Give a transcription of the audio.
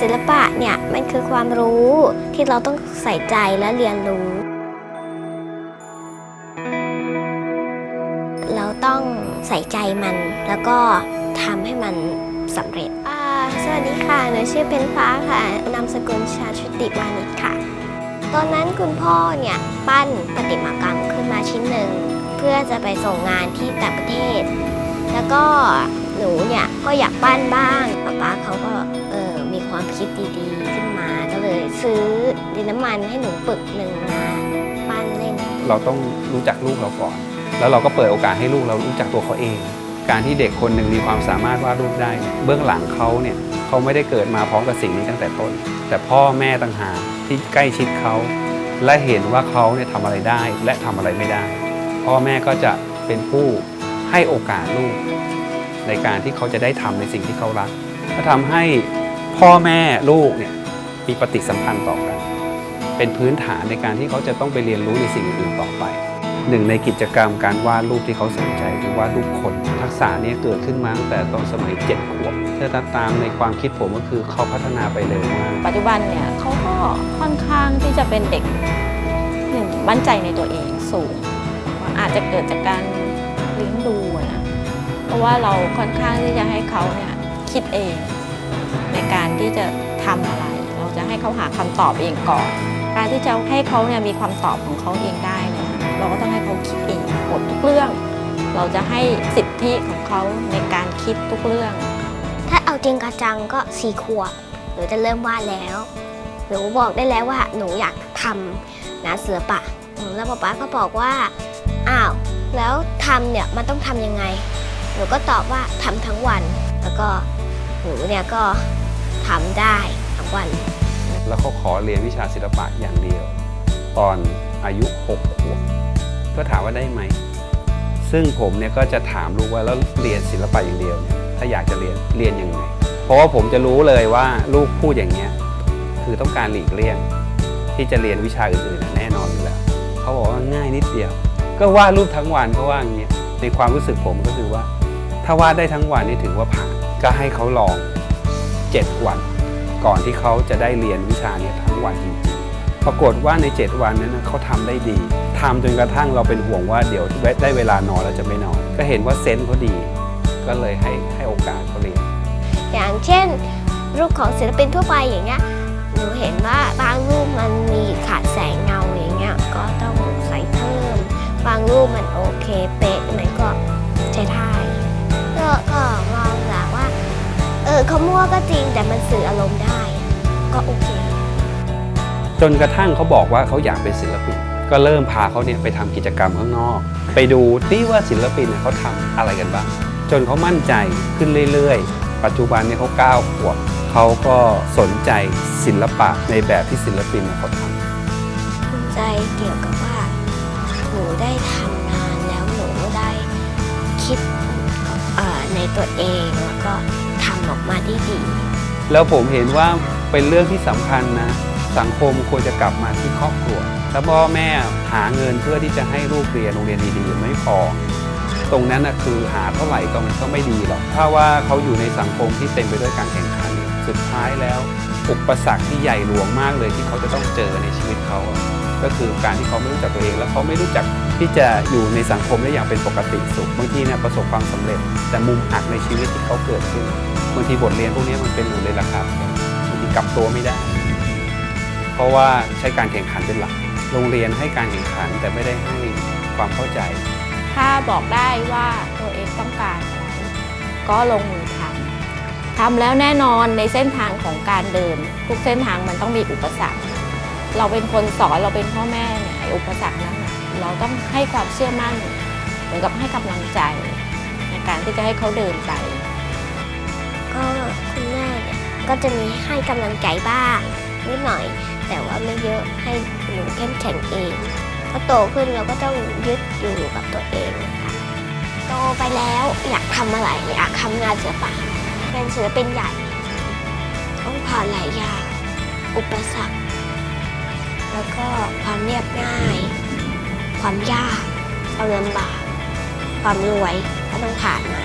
ศิลปะเนี่ยมันคือความรู้ที่เราต้องใส่ใจและเรียนรู้ เราต้องใส่ใจมันแล้วก็ทำให้มันสำเร็จสวัสดีค่ะ หนูชื่อเป็นฟ้าค่ะ นามสกุลชาชุติวานิชค่ะ ตอนนั้นคุณพ่อเนี่ย ปั้นประติมากรรมขึ้นมาชิ้นหนึ่ง เพื่อจะไปส่งงานที่ต่างประเทศ แล้วก็หนูเนี่ย ก็อยากปั้นบ้างป๊าป๊าเขาก็เออ ความคิดดีๆขึ้นมาก็เลยซื้อดินน้ำมันให้หนูปึกหนึ่งมาปั้นเล่น เราต้องรู้จักลูกเราก่อน แล้วเราก็เปิดโอกาสให้ลูกเรารู้จักตัวเขาเอง การที่เด็กคนหนึ่งมีความสามารถวาดรูปได้เนี่ยเบื้องหลังเขาเนี่ยเขาไม่ได้เกิดมาพร้อมกับสิ่งนี้ตั้งแต่ต้น แต่พ่อแม่ต่างหากที่ใกล้ชิดเขา และเห็นว่าเขาเนี่ยทำอะไรได้และทำอะไรไม่ได้ พ่อแม่ก็จะเป็นผู้ให้โอกาสลูก ในการที่เขาจะได้ทำในสิ่งที่เขารักก็ทำให้ พ่อแม่ลูกเนี่ยมีปฏิสัมพันธ์ต่อกัน เป็นพื้นฐานในการที่เขาจะต้องไปเรียนรู้ในสิ่งอื่นต่อไป หนึ่งในกิจกรรมการวาดรูปที่เขาสนใจคือวาดรูปคน ทักษะนี้เกิดขึ้นมาตั้งแต่ตอนสมัยเจ็ดขวบถ้าตามในความคิดผมก็คือเขาพัฒนาไปเร็วมากปัจจุบันเนี่ยเขาก็ค่อนข้างที่จะเป็นเด็กหนึ่งมั่นใจในตัวเองสูง อาจจะเกิดจากการเลี้ยงดูนะเพราะว่าเราค่อนข้างที่จะให้เขาเนี่ยคิดเอง ในการที่จะทำอะไร เราจะให้เขาหาคำตอบเองก่อน การที่จะให้เขาเนี่ยมีความตอบของเขาเองได้เนี่ยเราก็ต้องให้เขาคิดเองหมดทุกเรื่อง เราจะให้สิทธิของเขาในการคิดทุกเรื่อง ถ้าเอาจริงกระจังก็สี่ขวบหนูจะเริ่มวาดแล้วหนูบอกได้แล้วว่าหนูอยากทำงานศิลปะอืมแล้วป๊าป๊าก็บอกว่าอ้าวแล้วทำเนี่ยมันต้องทำยังไง หนูก็ตอบว่าทำทั้งวันแล้วก็ หนูเนี่ยก็ทำได้ทั้งวัน แล้วเขาขอเรียนวิชาศิลปะอย่างเดียว ตอนอายุ6ขวบก็ถามว่าได้ไหม ซึ่งผมเนี่ยก็จะถามลูกว่าแล้วเรียนศิลปะอย่างเดียวเนี่ยถ้าอยากจะเรียนเรียนยังไง เพราะว่าผมจะรู้เลยว่าลูกพูดอย่างเงี้ยคือต้องการหลีกเลี่ยง ที่จะเรียนวิชาอื่นๆแน่นอนอยู่แล้วเขาบอกว่าง่ายนิดเดียว ก็วาดรูปทั้งวันเขาว่าอย่างเงี้ยในความรู้สึกผมก็คือว่า ถ้าวาดได้ทั้งวันนี่ถือว่าผ่าน ก็ให้เขาลอง 7 วัน ก่อนที่เขาจะได้เรียนวิชานี้ทั้งวันจริงๆ ปรากฏว่าใน 7 วันนั้นเขาทำได้ดีทำจนกระทั่งเราเป็นห่วงว่าเดี๋ยวได้เวลานอนแล้วจะไม่นอน ก็เห็นว่าเซนส์เขาดี ก็เลยให้ให้โอกาสเขาเรียน อย่างเช่น รูปของศิลปินทั่วไปอย่างเงี้ยหนูเห็นว่าบางรูปมันมีขาดแสงเงาอย่างเงี้ยก็ต้องใส่เพิ่ม บางรูปมันโอเคเป๊ะ เออเขามั่วก็จริงแต่มันสื่ออารมณ์ได้ ก็โอเค จนกระทั่งเขาบอกว่าเขาอยากเป็นศิลปิน ก็เริ่มพาเขาเนี่ยไปทำกิจกรรมข้างนอก ไปดูที่ว่าศิลปินเนี่ยเขาทำอะไรกันบ้างจนเขามั่นใจขึ้นเรื่อยๆ ปัจจุบันเนี่ยเขาก้าวขวบเขาก็สนใจศิลปะในแบบที่ศิลปินเนี่ยเขาทำภูมิใจเกี่ยวกับว่าหนูได้ทำงานแล้วหนูได้คิดเอ่อในตัวเองแล้วก็ทำออก มาได้ดี แล้วผมเห็นว่าเป็นเรื่องที่สำคัญนะ สังคมควรจะกลับมาที่ครอบครัวถ้าพ่อแม่หาเงินเพื่อที่จะให้ลูกเรียนโรงเรียนดีๆไม่พอตรงนั้นนะคือหาเท่าไหร่ก็มันก็ไม่ดีหรอก ถ้าว่าเขาอยู่ในสังคมที่เต็มไปด้วยการแข่งขันสุดท้ายแล้วอุปสรรคที่ใหญ่หลวงมากเลยที่เขาจะต้องเจอในชีวิตเขา ก็คือการที่เขาไม่รู้จักตัวเอง แล้วเขาไม่รู้จักที่จะอยู่ในสังคมได้อย่างเป็นปกติสุขบางทีเนี่ยประสบความสำเร็จ แต่มุมหักในชีวิตที่เขาเกิดขึ้นางทีบทเรียนพวกนี้มันเป็นบทเรียนราคาแพงบางทีกลับตัวไม่ได้ เพราะว่าใช้การแข่งขันเป็นหลัก โรงเรียนให้การแข่งขันแต่ไม่ได้ให้ความเข้าใจ ถ้าบอกได้ว่าตัวเองต้องการอะไรก็ลงมือทำทำแล้วแน่นอนในเส้นทางของการเดิน ทุกเส้นทางมันต้องมีอุปสรรค เราเป็นคนสอนเราเป็นพ่อแม่เนี่ยไอ้อุปสรรคนั้นเราต้องให้ความเชื่อมั่น เหมือนกับให้กำลังใจ ในการที่จะให้เขาเดินไป ก็คุณแม่เนี่ยก็จะมีให้กำลังใจบ้างนิดหน่อย แต่ว่าไม่เยอะให้หนูเข้มแข็งเองพอโตขึ้นเราก็ต้องยึดอยู่กับตัวเองนะคะโตไปแล้วอยากทำอะไรอยากทำงานศิลปะเป็นศิลปินใหญ่ต้องผ่านหลายอย่างอุปสรรคแล้วก็ความเรียบง่าย ความยาก ความลำบาก ความรวยก็ต้องผ่านมา